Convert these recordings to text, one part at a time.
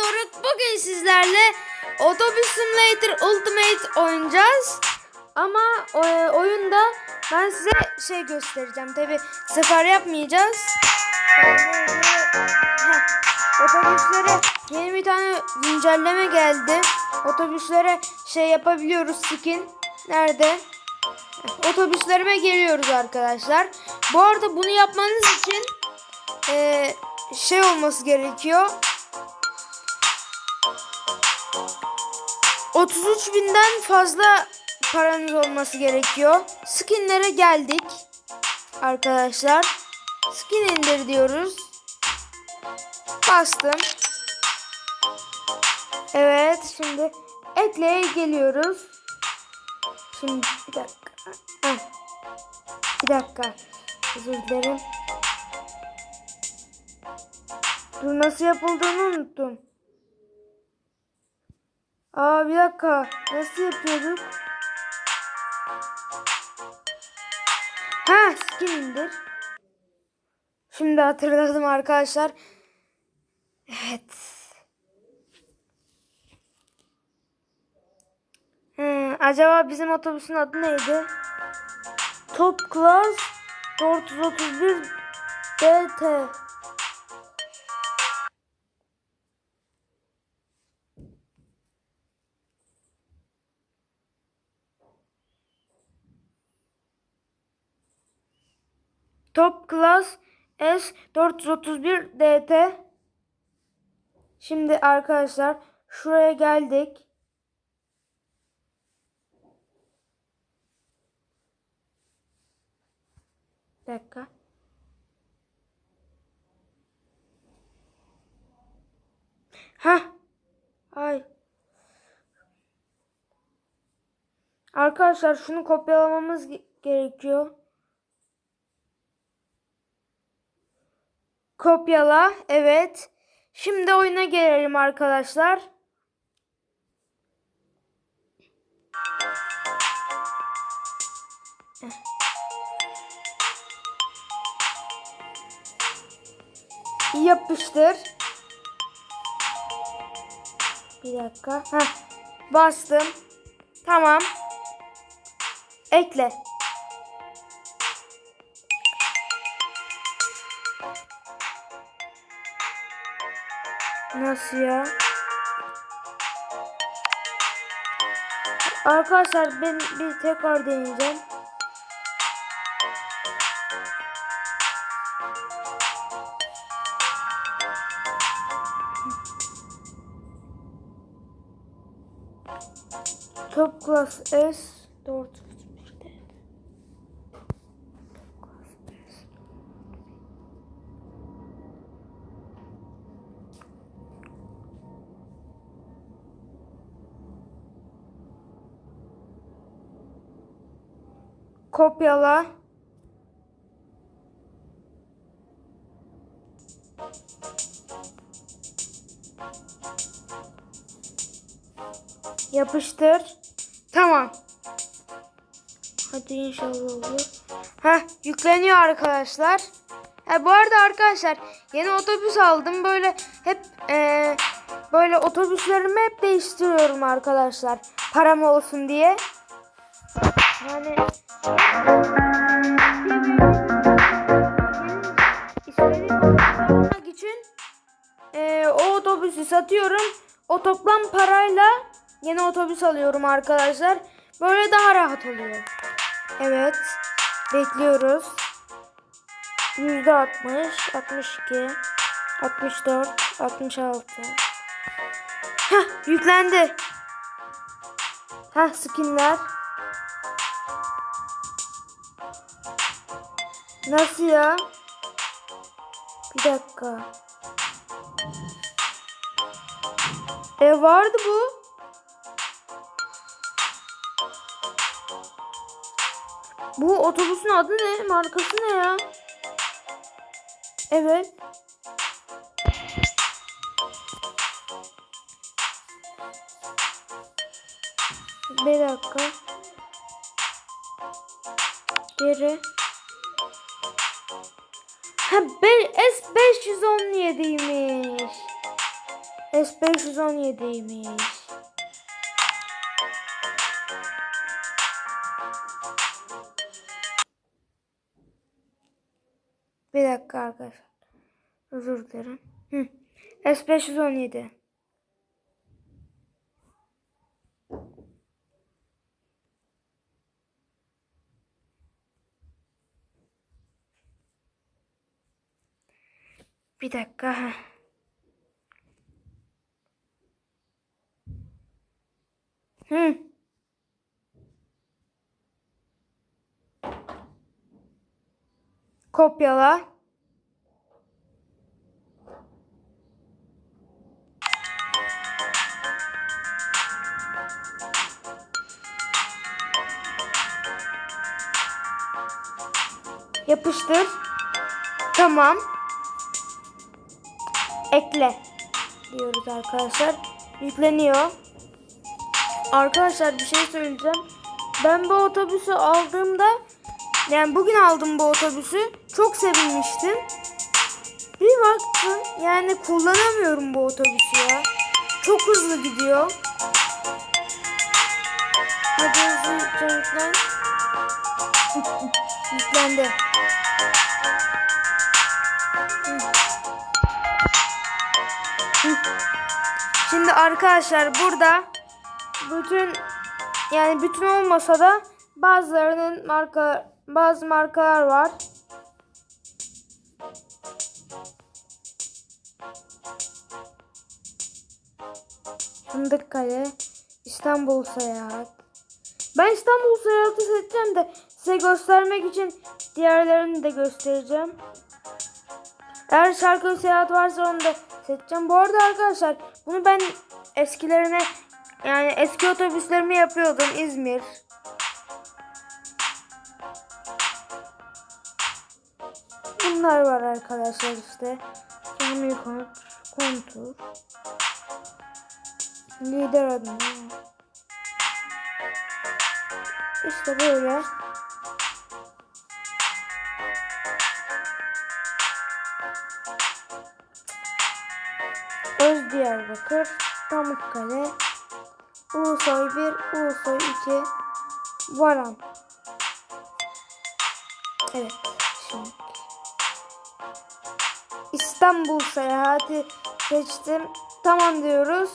Doruk. Bugün sizlerle Otobüs Simulator Ultimate oynayacağız. Ama e, oyunda ben size şey göstereceğim. Tabi sefer yapmayacağız. Otobüslere yeni bir tane güncelleme geldi. Otobüslere şey yapabiliyoruz skin. Nerede? Otobüslerime geliyoruz arkadaşlar. Bu arada bunu yapmanız için e, şey olması gerekiyor. 33 binden fazla paranız olması gerekiyor. Skinlere geldik. Arkadaşlar. Skin indir diyoruz. Bastım. Evet şimdi ekleye geliyoruz. Şimdi bir dakika. Bir dakika. Özür dilerim. Dur nasıl yapıldığını unuttum. Aa bir dakika. Nasıl yapıyorduk? Ha skin indir. Şimdi hatırladım arkadaşlar. Evet. Hmm, acaba bizim otobüsün adı neydi? Top Class 431 DT. Top Class S 431 DT. Şimdi arkadaşlar şuraya geldik. Bir dakika. Ha. Ay. Arkadaşlar şunu kopyalamamız ge- gerekiyor. Kopyala. Evet. Şimdi oyuna gelelim arkadaşlar. Yapıştır. Bir dakika. Heh. Bastım. Tamam. Ekle. Nasıl ya? Arkadaşlar ben bir tekrar deneyeceğim. Top Class S 4 Kopyala. Yapıştır. Tamam. Hadi inşallah olur. Heh, yükleniyor arkadaşlar. Ha, bu arada arkadaşlar yeni otobüs aldım. Böyle hep eee, böyle otobüslerimi hep değiştiriyorum arkadaşlar. Param olsun diye. Yani istediğim için eee, o otobüsü satıyorum. O toplam parayla yeni otobüs alıyorum arkadaşlar. Böyle daha rahat oluyor. Evet. Bekliyoruz. Yüzde altmış, altmış iki, altmış dört, altmış altı. Hah yüklendi. Hah skinler. Nasıl ya? Bir dakika. E vardı bu. Bu otobüsün adı ne? Markası ne ya? Evet. Bir dakika. Geri. Ha, be- S517'ymiş. S517'ymiş. Bir dakika arkadaşlar. Özür dilerim. Hı. S517. Bir dakika. heh. Hı. Kopyala. Yapıştır. Tamam. Ekle diyoruz arkadaşlar. Yükleniyor. Arkadaşlar bir şey söyleyeceğim. Ben bu otobüsü aldığımda yani bugün aldım bu otobüsü. Çok sevinmiştim. Bir baktım yani kullanamıyorum bu otobüsü ya. Çok hızlı gidiyor. Hadi hızlı yüklen. Yüklendi. Şimdi arkadaşlar burada bütün yani bütün olmasa da bazılarının marka bazı markalar var. Fındıkkale, İstanbul Seyahat. Ben İstanbul Seyahat'i seçeceğim de size göstermek için diğerlerini de göstereceğim. Eğer şarkı seyahat varsa onu da seçeceğim. Bu arada arkadaşlar bunu ben eskilerine yani eski otobüslerimi yapıyordum İzmir. Bunlar var arkadaşlar işte. Kamil Kontur. Lider adını. İşte böyle. Öz Diyarbakır, Pamukkale, Ulusoy 1, Ulusoy 2, Varan. Evet, şimdi. İstanbul seyahati seçtim. Tamam diyoruz.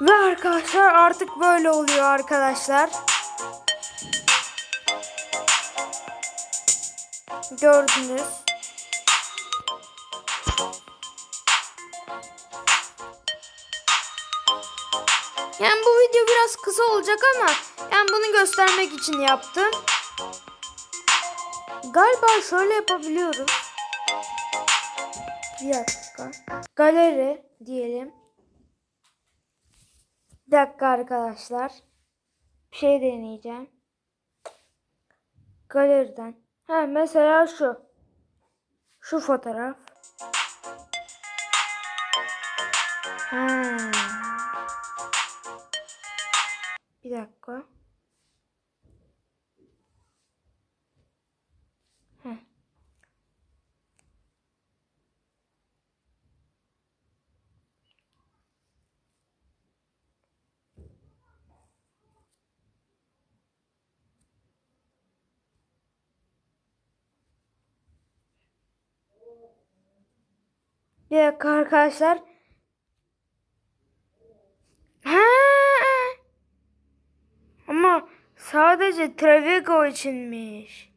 Ve arkadaşlar artık böyle oluyor arkadaşlar. Gördünüz. Yani bu video biraz kısa olacak ama yani bunu göstermek için yaptım. Galiba şöyle yapabiliyoruz. Bir dakika. Galeri diyelim. Bir dakika arkadaşlar. Bir şey deneyeceğim. Galeriden. Ha mesela şu. Şu fotoğraf. Ha. Bir dakika. Heh. Bir dakika arkadaşlar. Ama sadece Travigo içinmiş.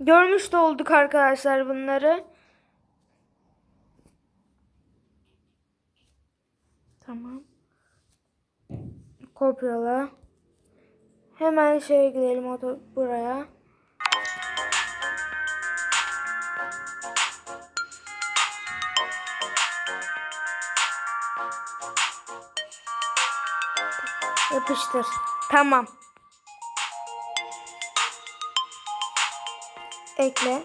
Görmüş de olduk arkadaşlar bunları. Tamam. Kopyala. Hemen şeye gidelim buraya. Yapıştır. Tamam. Ekle.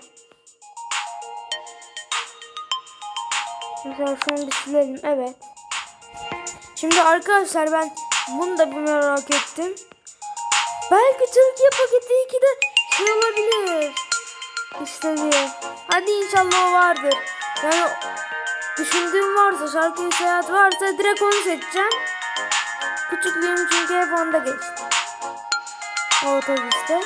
Mesela şunu bir silelim. Evet. Şimdi arkadaşlar ben bunu da bir merak ettim. Belki Türkiye paketi 2'de şey olabilir. İşte diye. Hadi inşallah o vardır. Yani düşündüğüm varsa şarkı seyahat varsa direkt onu seçeceğim. Küçüklüğüm çünkü hep onda geçti. O otobüste.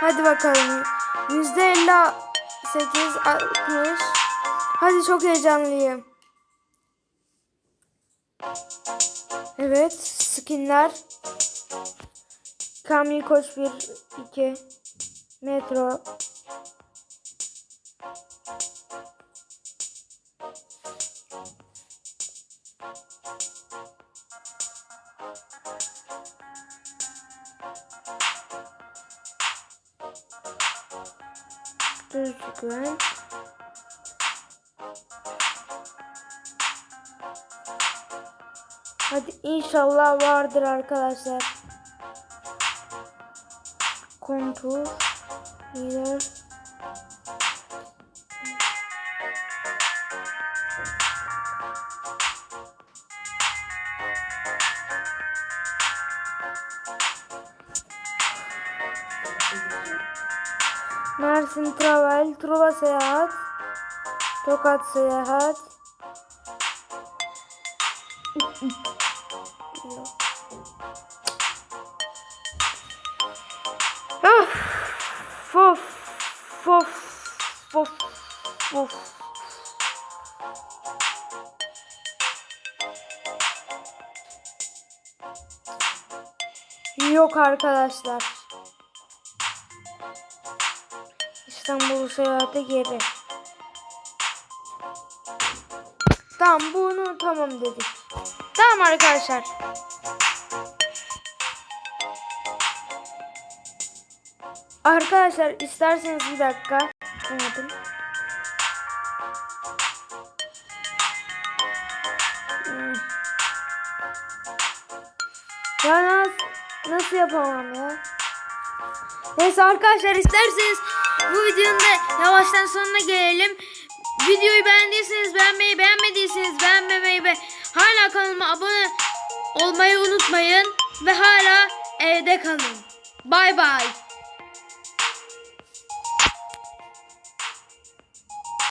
Hadi bakalım. Yüzde 58 60. Hadi çok heyecanlıyım. Evet, skinler. Kamil Koç 1 2 Metro Düz güven. Hadi inşallah vardır arkadaşlar. Kontur. Lider. Mersin Travel, Truva Seyahat, Tokat Seyahat. Of, of, of, of, of. Yok arkadaşlar. İstanbul seyahate geri. Tamam bunu tamam dedik. Tamam arkadaşlar. Arkadaşlar isterseniz bir dakika. Anladım. Hmm. Ya nasıl, nasıl yapamam ya? Neyse arkadaşlar isterseniz bu videonun da yavaştan sonuna gelelim. Videoyu beğendiyseniz beğenmeyi, beğenmediyseniz beğenmemeyi ve hala kanalıma abone olmayı unutmayın. Ve hala evde kalın. Bay bay.